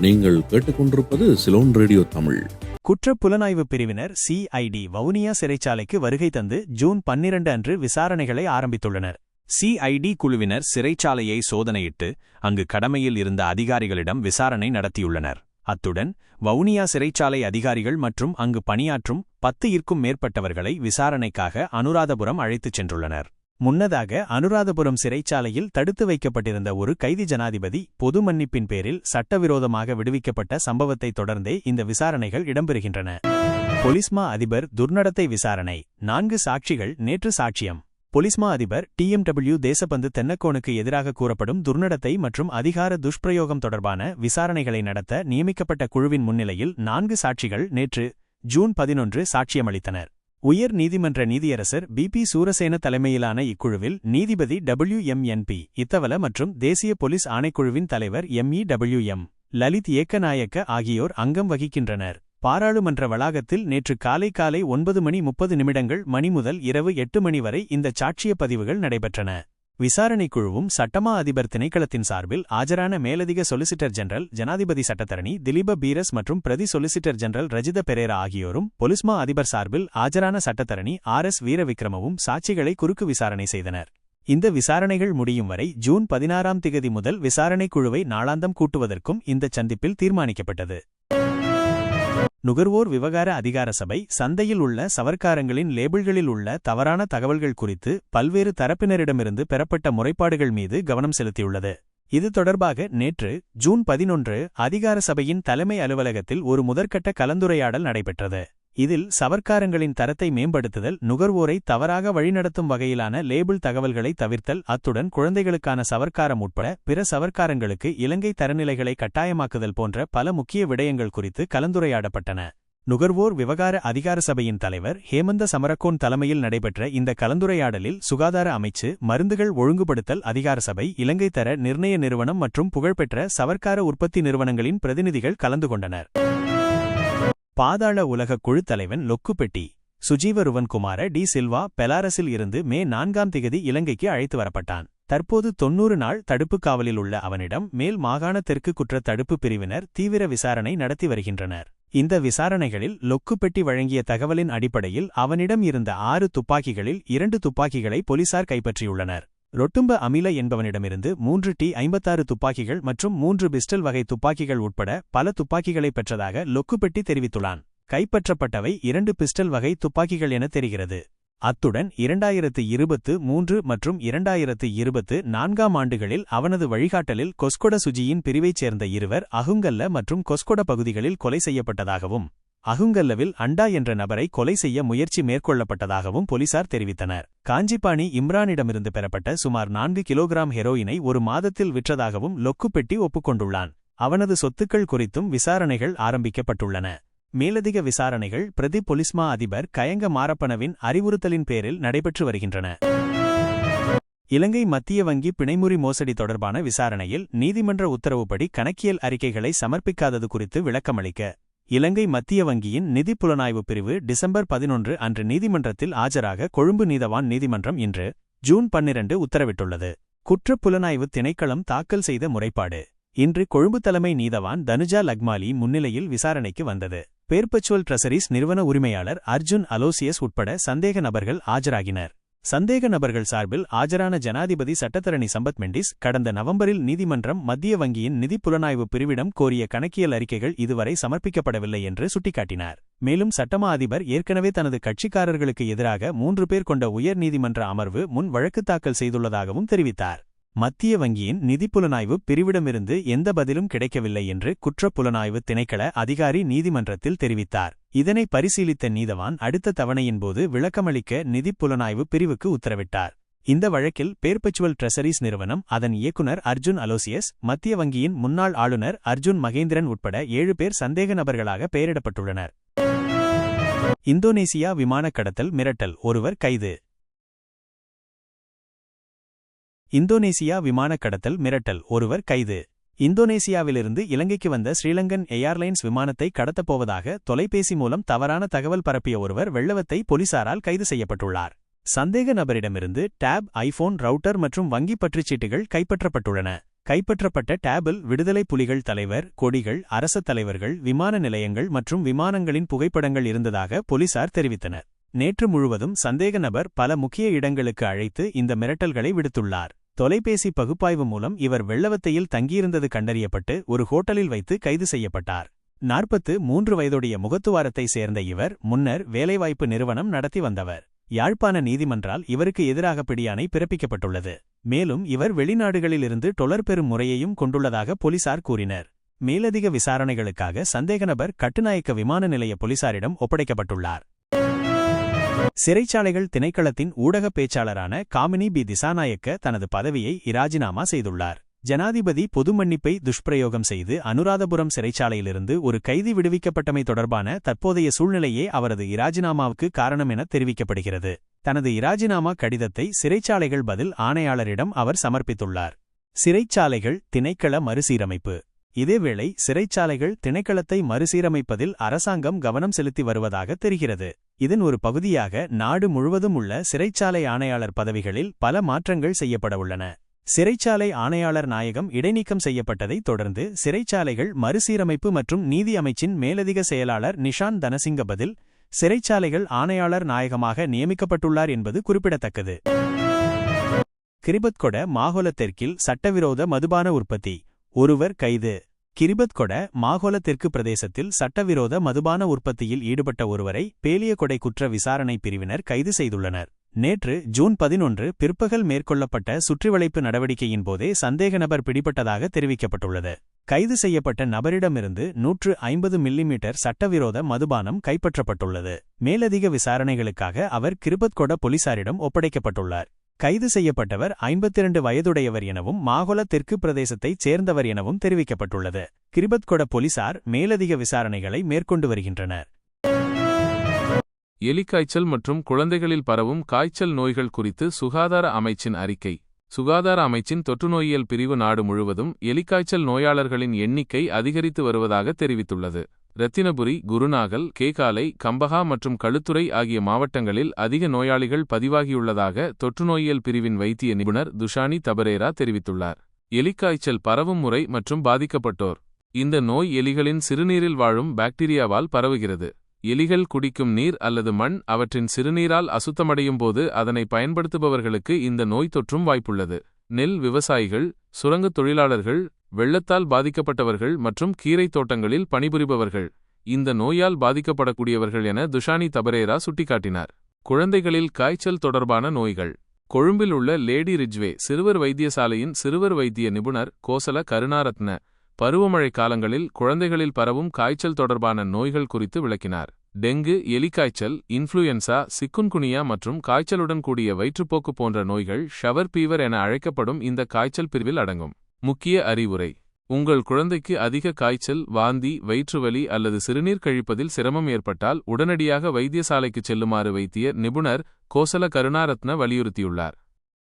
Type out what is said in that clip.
நீங்கள் கேட்டுக்கொண்டிருப்பது சிலோன் ரேடியோ தமிழ். குற்றப் புலனாய்வு பிரிவினர் சிஐடி வவுனியா சிறைச்சாலைக்கு வருகை தந்து ஜூன் பன்னிரண்டு அன்று விசாரணைகளை ஆரம்பித்துள்ளனர். சிஐடி குழுவினர் சிறைச்சாலையை சோதனையிட்டு அங்கு கடமையில் இருந்த அதிகாரிகளிடம் விசாரணை நடத்தியுள்ளனர். அத்துடன் வவுனியா சிறைச்சாலை அதிகாரிகள் மற்றும் அங்கு பணியாற்றும் பத்து இருக்கும் மேற்பட்டவர்களை விசாரணைக்காக அனுராதபுரம் அழைத்துச் சென்றுள்ளனர். முன்னதாக அனுராதபுரம் சிறைச்சாலையில் தடுத்து வைக்கப்பட்டிருந்த ஒரு கைதி ஜனாதிபதி பொது மன்னிப்பின் பேரில் சட்டவிரோதமாக விடுவிக்கப்பட்ட சம்பவத்தை தொடர்ந்தே இந்த விசாரணைகள் இடம்பெறுகின்றன. பொலிஸ்மா அதிபர் துர்நடத்தை விசாரணை. நான்கு சாட்சிகள் நேற்று சாட்சியம். பொலிஸ்மா அதிபர் டிஎம்டபிள்யூ தேசபந்து தென்னக்கோனுக்கு எதிராக கூறப்படும் துர்நடத்தை மற்றும் அதிகார துஷ்பிரயோகம் தொடர்பான விசாரணைகளை நடத்த நியமிக்கப்பட்ட குழுவின் முன்னிலையில் நான்கு சாட்சிகள் நேற்று ஜூன் பதினொன்று சாட்சியமளித்தனர். உயர் நீதிமன்ற நீதியரசர் பி பி சூரசேன தலைமையிலான இக்குழுவில் நீதிபதி டபிள்யூ எம் என்பி இத்தவல மற்றும் தேசிய போலீஸ் ஆணைக்குழுவின் தலைவர் M E W M Lalith Ekanayake ஆகியோர் அங்கம் வகிக்கின்றனர். பாராளுமன்ற வளாகத்தில் நேற்று காலை காலை ஒன்பது மணி முப்பது நிமிடங்கள் மணி முதல் இரவு எட்டு மணி வரை இந்த சாட்சிய பதிவுகள் நடைபெற்றன. விசாரணைக் குழுவும் சட்டமா அதிபர் திணைக்களத்தின் சார்பில் ஆஜரான மேலதிக சொலிசிட்டர் ஜெனரல் ஜனாதிபதி சட்டத்தரணி திலீப பீரஸ் மற்றும் பிரதி சொலிசிட்டர் ஜெனரல் ரஜித பெரேரா ஆகியோரும் பொலிஸ்மா அதிபர் சார்பில் ஆஜரான சட்டத்தரணி ஆர் எஸ் வீரவிக்ரமவும் சாட்சிகளை குறுக்கு விசாரணை செய்தனர். இந்த விசாரணைகள் முடியும் வரை ஜூன் பதினாறாம் திகதி முதல் விசாரணைக் குழுவை நாளாந்தம் கூட்டுவதற்கும் இந்த சந்திப்பில் தீர்மானிக்கப்பட்டது. நுகர்வோர் விவகார அதிகார சபை சந்தையில் உள்ள சவர்க்காரங்களின் லேபிள்களில் உள்ள தவறான தகவல்கள் குறித்து பல்வேறு தரப்பினரிடமிருந்து பெறப்பட்ட முறைப்பாடுகள் மீது கவனம் செலுத்தியுள்ளது. இது தொடர்பாக நேற்று ஜூன் பதினொன்று அதிகார சபையின் தலைமை அலுவலகத்தில் ஒரு முதற்கட்ட கலந்துரையாடல் நடைபெற்றது. இதில் சவர்க்காரங்களின் தரத்தை மேம்படுத்துதல் நுகர்வோரை தவறாக வழிநடத்தும் வகையிலான லேபிள் தகவல்களை தவிர்த்தல் அத்துடன் குழந்தைகளுக்கான சவர்க்காரம் உட்பட பிற சவர்க்காரங்களுக்கு இலங்கை தரநிலைகளை கட்டாயமாக்குதல் போன்ற பல முக்கிய விடயங்கள் குறித்து கலந்துரையாடப்பட்டன. நுகர்வோர் விவகார அதிகார சபையின் தலைவர் ஹேமந்த சமரக்கோன் தலைமையில் நடைபெற்ற இந்த கலந்துரையாடலில் சுகாதார அமைச்சு மருந்துகள் ஒழுங்குபடுத்தல் அதிகார சபை இலங்கை தர நிர்ணய நிறுவனம் மற்றும் புகழ்பெற்ற சவர்க்கார உற்பத்தி நிறுவனங்களின் பிரதிநிதிகள் கலந்து கொண்டனர். பாதாள உலக குழுத்தலைவன் தலைவன் லொக்குப்பெட்டி சுஜீவருவன்குமார டி சில்வா பெலாரஸில் இருந்து மே நான்காம் திகதி இலங்கைக்கு அழைத்து வரப்பட்டான். தற்போது தொன்னூறு நாள் தடுப்புக் காவலில் உள்ள அவனிடம் மேல் மாகாண தெற்கு குற்ற தடுப்பு பிரிவினர் தீவிர விசாரணை நடத்தி வருகின்றனர். இந்த விசாரணைகளில் லொக்குப்பெட்டி வழங்கிய தகவலின் அடிப்படையில் அவனிடம் இருந்த ஆறு துப்பாக்கிகளில் இரண்டு துப்பாக்கிகளை போலீசார் கைப்பற்றியுள்ளனர். ரொட்டும்ப அமில என்பவனிடமிருந்து மூன்று டி ஐம்பத்தாறு துப்பாக்கிகள் மற்றும் மூன்று பிஸ்டல் வகை துப்பாக்கிகள் உட்பட பல துப்பாக்கிகளை பெற்றதாக லொக்குப்பெட்டி தெரிவித்துள்ளான். கைப்பற்றப்பட்டவை இரண்டு பிஸ்டல் வகை துப்பாக்கிகள் என தெரிகிறது. அத்துடன் இரண்டாயிரத்து இருபத்து மூன்று மற்றும் இரண்டாயிரத்து இருபத்து நான்காம் ஆண்டுகளில் அவனது வழிகாட்டலில் கொஸ்கொட சுஜியின் பிரிவைச் சேர்ந்த இருவர் அகுங்கல்ல மற்றும் கொஸ்கொட பகுதிகளில் கொலை செய்யப்பட்டதாகவும் அகுங்கல்லவில் அண்டா என்ற நபரை கொலை செய்ய முயற்சி மேற்கொள்ளப்பட்டதாகவும் போலீசார் தெரிவித்தனர். காஞ்சிபாணி இம்ரானிடமிருந்து பெறப்பட்ட சுமார் நான்கு கிலோகிராம் ஹெரோயினை ஒரு மாதத்தில் விற்றதாகவும் லொக்குப்பெட்டி ஒப்புக்கொண்டுள்ளான். அவனது சொத்துக்கள் குறித்தும் விசாரணைகள் ஆரம்பிக்கப்பட்டுள்ளன. மேலதிக விசாரணைகள் பிரதி பொலிஸ்மா அதிபர் கயங்க மாரப்பனவின் அறிவுறுத்தலின் பேரில் நடைபெற்று வருகின்றன. இலங்கை மத்திய வங்கி பிணைமுறி மோசடி தொடர்பான விசாரணையில் நீதிமன்ற உத்தரவுப்படி கணக்கியல் அறிக்கைகளை சமர்ப்பிக்காதது குறித்து விளக்கமளிக்க இலங்கை மத்திய வங்கியின் நிதி புலனாய்வு பிரிவு டிசம்பர் பதினொன்று அன்று நீதிமன்றத்தில் ஆஜராக கொழும்பு நீதவான் நீதிமன்றம் இன்று ஜூன் பன்னிரண்டு உத்தரவிட்டுள்ளது. குற்றப் புலனாய்வு திணைக்களம் தாக்கல் செய்த முறைப்பாடு. இன்று கொழும்பு தலைமை நீதவான் தனுஜா லக்மாலி முன்னிலையில் விசாரணைக்கு வந்தது. பேர்பச்சுவல் ட்ரெசரிஸ் நிறுவன உரிமையாளர் அர்ஜுன் அலோசியஸ் உட்பட சந்தேக நபர்கள் ஆஜராகினர். சந்தேக நபர்கள் சார்பில் ஆஜரான ஜனாதிபதி சட்டத்தரணி சம்பத் மெண்டிஸ் கடந்த நவம்பரில் நீதிமன்றம் மத்திய வங்கியின் நிதி புலனாய்வு பிரிவிடம் கோரிய கணக்கியல் அறிக்கைகள் இதுவரை சமர்ப்பிக்கப்படவில்லை என்று சுட்டிக்காட்டினார். மேலும் சட்டமா அதிபர் ஏற்கனவே தனது கட்சிக்காரர்களுக்கு எதிராக மூன்று பேர் கொண்ட உயர் நீதிமன்ற அமர்வு முன் வழக்கு தாக்கல் செய்துள்ளதாகவும் தெரிவித்தார். மத்திய வங்கியின் நிதிப்புலனாய்வு பிரிவிடமிருந்து எந்த பதிலும் கிடைக்கவில்லை என்று குற்றப்புலனாய்வு திணைக்கள அதிகாரி நீதிமன்றத்தில் தெரிவித்தார். இதனை பரிசீலித்த நீதவான் அடுத்த தவணையின்போது விளக்கமளிக்க நிதிப்புலனாய்வு பிரிவுக்கு உத்தரவிட்டார். இந்த வழக்கில் பேர்பச்சுவல் ட்ரெசரிஸ் நிறுவனம் அதன் இயக்குநர் அர்ஜுன் அலோசியஸ் மத்திய வங்கியின் முன்னாள் ஆளுநர் அர்ஜுன் மகேந்திரன் உட்பட ஏழு பேர் சந்தேக நபர்களாக பெயரிடப்பட்டுள்ளனர். இந்தோனேசியா விமான கடத்தல் மிரட்டல் ஒருவர் கைது. இந்தோனேசியா விமானக் கடத்தல் மிரட்டல் ஒருவர் கைது. இந்தோனேசியாவிலிருந்து இலங்கைக்கு வந்த ஸ்ரீலங்கன் ஏர்லைன்ஸ் விமானத்தை கடத்தப்போவதாக தொலைபேசி மூலம் தவறான தகவல் பரப்பிய ஒருவர் வெள்ளவத்தை போலீசாரால் கைது செய்யப்பட்டுள்ளார். சந்தேக நபரிடமிருந்து டேப் ஐபோன் ரவுட்டர் மற்றும் வங்கி பற்றுச்சீட்டுகள் கைப்பற்றப்பட்டுள்ளன. கைப்பற்றப்பட்ட டேபிள் விடுதலை புலிகள் தலைவர் கொடிகள் அரச தலைவர்கள் விமான நிலையங்கள் மற்றும் விமானங்களின் புகைப்படங்கள் இருந்ததாக போலீசார் தெரிவித்தனர். நேற்று முழுவதும் சந்தேக நபர் பல முக்கிய இடங்களுக்கு அழைத்து இந்த மிரட்டல்களை விடுத்துள்ளார். தொலைபேசி பகுப்பாய்வு மூலம் இவர் வெள்ளவத்தையில் தங்கியிருந்தது கண்டறியப்பட்டு ஒரு ஹோட்டலில் வைத்து கைது செய்யப்பட்டார். நாற்பத்து மூன்று வயதுடைய முகத்துவாரத்தை சேர்ந்த இவர் முன்னர் வேலைவாய்ப்பு நிறுவனம் நடத்தி வந்தவர். யாழ்ப்பாண நீதிமன்றால் இவருக்கு எதிராக பிடியாணை பிறப்பிக்கப்பட்டுள்ளது. மேலும் இவர் வெளிநாடுகளிலிருந்து டொலர் பெறும் முறையையும் கொண்டுள்ளதாக போலீசார் கூறினர். மேலதிக விசாரணைகளுக்காக சந்தேகநபர் கட்டுநாயக்க விமான நிலைய போலீசாரிடம் ஒப்படைக்கப்பட்டுள்ளார். சிறைச்சாலைகள் திணைக்களத்தின் ஊடகப் பேச்சாளரான காமினி பி திசாநாயக்க தனது பதவியை இராஜினாமா செய்துள்ளார். ஜனாதிபதி பொது மன்னிப்பை துஷ்பிரயோகம் செய்து அனுராதபுரம் சிறைச்சாலையிலிருந்து ஒரு கைதி விடுவிக்கப்பட்டமை தொடர்பான தற்போதைய சூழ்நிலையே அவரது இராஜினாமாவுக்கு காரணம் என தெரிவிக்கப்படுகிறது. தனது இராஜினாமா கடிதத்தை சிறைச்சாலைகள் பதில் ஆணையாளரிடம் அவர் சமர்ப்பித்துள்ளார். சிறைச்சாலைகள் திணைக்கள மறுசீரமைப்பு. இதேவேளை சிறைச்சாலைகள் திணைக்களத்தை மறுசீரமைப்பதில் அரசாங்கம் கவனம் செலுத்தி வருவதாக தெரிகிறது. இதன் ஒரு பகுதியாக நாடு முழுவதும் உள்ள சிறைச்சாலை ஆணையாளர் பதவிகளில் பல மாற்றங்கள் செய்யப்படவுள்ளன. சிறைச்சாலை ஆணையாளர் நாயகம் இடைநீக்கம் செய்யப்பட்டதைத் தொடர்ந்து சிறைச்சாலைகள் மறுசீரமைப்பு மற்றும் நீதி அமைச்சின் மேலதிக செயலாளர் நிஷான் தனசிங்க பதில் சிறைச்சாலைகள் ஆணையாளர் நாயகமாக நியமிக்கப்பட்டுள்ளார் என்பது குறிப்பிடத்தக்கது. கிரிபத்கொட மாகோல தெற்கில் சட்டவிரோத மதுபான உற்பத்தி ஒருவர் கைது. கிரிபத்கொட மாகோல தெற்கு பிரதேசத்தில் சட்டவிரோத மதுபான உற்பத்தியில் ஈடுபட்ட ஒருவரை பேலியகொடை குற்ற விசாரணை பிரிவினர் கைது செய்துள்ளனர். நேற்று ஜூன் பதினொன்று பிற்பகல் மேற்கொள்ளப்பட்ட சுற்றிவளைப்பு நடவடிக்கையின் போதே சந்தேக நபர் பிடிபட்டதாக தெரிவிக்கப்பட்டுள்ளது. கைது செய்யப்பட்ட நபரிடமிருந்து நூற்று ஐம்பது மில்லிமீட்டர் சட்டவிரோத மதுபானம் கைப்பற்றப்பட்டுள்ளது. மேலதிக விசாரணைகளுக்காக அவர் கிருபத்கொட போலீசாரிடம் ஒப்படைக்கப்பட்டுள்ளார். கைது செய்யப்பட்டவர் ஐம்பத்திரண்டு வயதுடையவர் எனவும் மாகோல தெற்கு பிரதேசத்தைச் சேர்ந்தவர் எனவும் தெரிவிக்கப்பட்டுள்ளது. கிரிபத்கொட போலீசார் மேலதிக விசாரணைகளை மேற்கொண்டு வருகின்றனர். எலிக்காய்ச்சல் மற்றும் குழந்தைகளில் பரவும் காய்ச்சல் நோய்கள் குறித்து சுகாதார அமைச்சின் அறிக்கை. சுகாதார அமைச்சின் தொற்றுநோயியல் பிரிவு நாடு முழுவதும் எலிக்காய்ச்சல் நோயாளர்களின் எண்ணிக்கை அதிகரித்து வருவதாக தெரிவித்துள்ளது. ரத்தினபுரி குருநாகல் கேகாலை கம்பஹா மற்றும் களுத்துறை ஆகிய மாவட்டங்களில் அதிக நோயாளிகள் பதிவாகியுள்ளதாக தொற்றுநோயியல் பிரிவின் வைத்திய நிபுணர் துஷானி தபரேரா தெரிவித்துள்ளார். எலிக்காய்ச்சல் பரவும் முறை மற்றும் பாதிக்கப்பட்டோர். இந்த நோய் எலிகளின் சிறுநீரில் வாழும் பாக்டீரியாவால் பரவுகிறது. எலிகள் குடிக்கும் நீர் அல்லது மண் அவற்றின் சிறுநீரால் அசுத்தமடையும் போது அதனை பயன்படுத்துபவர்களுக்கு இந்த நோய் தொற்றும் வாய்ப்புள்ளது. நெல் விவசாயிகள் சுரங்கத் தொழிலாளர்கள் வெள்ளத்தால் பாதிக்கப்பட்டவர்கள் மற்றும் கீரைத் தோட்டங்களில் பணிபுரிபவர்கள். இந்த நோயால் பாதிக்கப்படக்கூடியவர்கள் என துஷானி தபரேரா சுட்டிக்காட்டினார். குழந்தைகளில் காய்ச்சல் தொடர்பான நோய்கள். கொழும்பில் உள்ள லேடி ரிஜ்வே சிறுவர் வைத்தியசாலையின் சிறுவர் வைத்திய நிபுணர் கோசல கருணாரத்ன பருவமழை காலங்களில் குழந்தைகளில் பரவும் காய்ச்சல் தொடர்பான நோய்கள் குறித்து விளக்கினார். டெங்கு எலிக்காய்ச்சல் இன்ஃப்ளூயன்சா சிக்குன்குனியா மற்றும் காய்ச்சலுடன் கூடிய வயிற்றுப்போக்கு போன்ற நோய்கள் ஷவர் பீவர் என அழைக்கப்படும் இந்த காய்ச்சல் பிரிவில் அடங்கும். முக்கிய அறிவுரை. உங்கள் குழந்தைக்கு அதிக காய்ச்சல் வாந்தி வயிற்றுவலி அல்லது சிறுநீர் கழிப்பதில் சிரமம் ஏற்பட்டால் உடனடியாக வைத்தியசாலைக்கு செல்லுமாறு வைத்திய நிபுணர் கோசல கருணாரத்ன வலியுறுத்தியுள்ளார்.